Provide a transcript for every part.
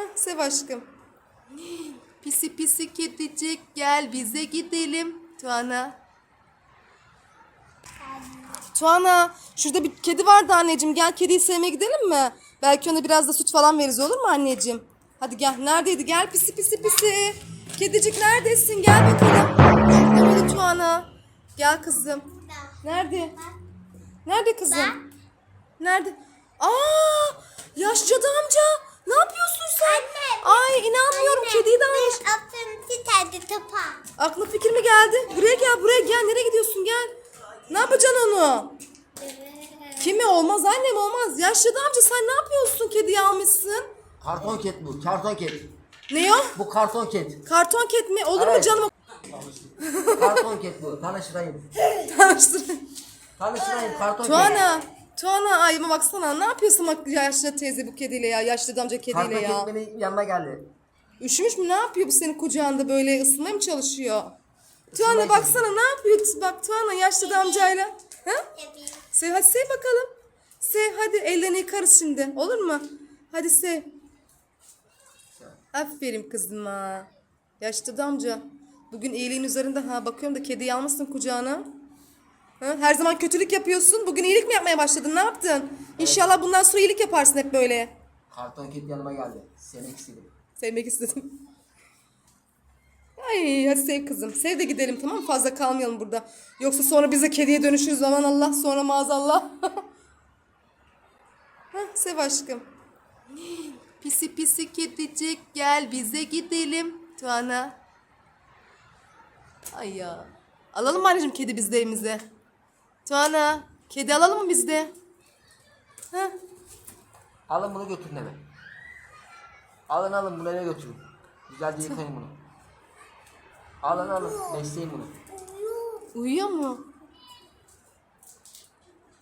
Heh, sev aşkım. Pisi pisi kedicik gel bize gidelim. Tuana. Tuana şurada bir kedi vardı anneciğim. Gel kediyi sevmeye gidelim mi? Belki ona biraz da süt falan veririz olur mu anneciğim? Hadi gel. Neredeydi? Gel pisi pisi pisi. Kedicik neredesin? Gel bakalım. Mıydı Tuana? Gel kızım. Nerede? Nerede kızım? Nerede? Aa! Yaşcadı amca. Ne yapıyorsun sen? Anne. Ay inanmıyorum. Kediyi de almış. Aklım titrendi topa. Aklına fikir mi geldi? Buraya gel buraya gel. Nereye gidiyorsun gel. Ne yapacaksın onu? Kimi olmaz annem olmaz. Yaşlı amca sen ne yapıyorsun kediyi almışsın? Karton ket bu. Karton ket. Ne o? Bu karton ket. Karton ket mi? Olur mu Evet. canım? karton ket bu. Tanıştırayım. Tanıştır. Tanıştırayım karton ket. Tuana. Tuana ayıma baksana. Ne yapıyorsun bak yaşlı teyze bu kediyle ya? Yaşlı amca kediyle ya. ket benim yanıma geldi. Üşümüş mü? Ne yapıyor bu senin kucağında böyle ısınmaya mı çalışıyor? Tuana baksana ne yapıyor? Bak Tuana yaşlı amcayla. Ha? Sev hadi sev bakalım. Sev hadi ellerini yıkarız şimdi. Olur mu? Hadi sev. Aferin kızıma. Yaşlı amca. Bugün iyiliğin üzerinde ha bakıyorum da kediyi almışsın kucağına. Ha? Her zaman kötülük yapıyorsun. Bugün iyilik mi yapmaya başladın? Ne yaptın? İnşallah bundan sonra iyilik yaparsın hep böyle. Karton ket yanıma geldi. Sevmek istedim. Sevmek istedim. Ay hadi sev kızım. Sev de gidelim tamam mı? Fazla kalmayalım burada. Yoksa sonra bize kediye dönüşürüz. Aman Allah sonra maazallah. Heh, sev aşkım. Pisi pisi kedicik gel bize gidelim. Tuana. Ay ya. Alalım mı anneciğim kedi biz de evimize? Tuana. Kedi alalım mı biz de? Heh. Alın bunu götürün eve. Alın alın bunu eve götürün. Güzelce yıkayın bunu. Alın alın. Besleyin bunu. Uyuyor mu?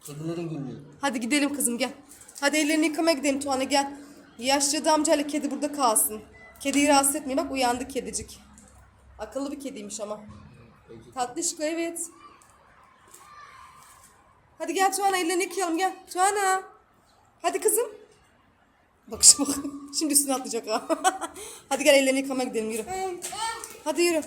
Kedilerin günlüğü. Hadi gidelim kızım gel. Hadi ellerini yıkamaya gidelim Tuana gel. Yaşlı amcayla kedi burada kalsın. Kediyi rahatsız etmeyin bak uyandı kedicik. Akıllı bir kediymiş ama. Tatlışkı evet. Hadi gel Tuana ellerini yıkayalım gel. Tuana. Hadi kızım. Bakışa bak. Şimdi üstüne atlayacak ha. Hadi gel ellerini yıkamaya gidelim yürü. Hadi yürü.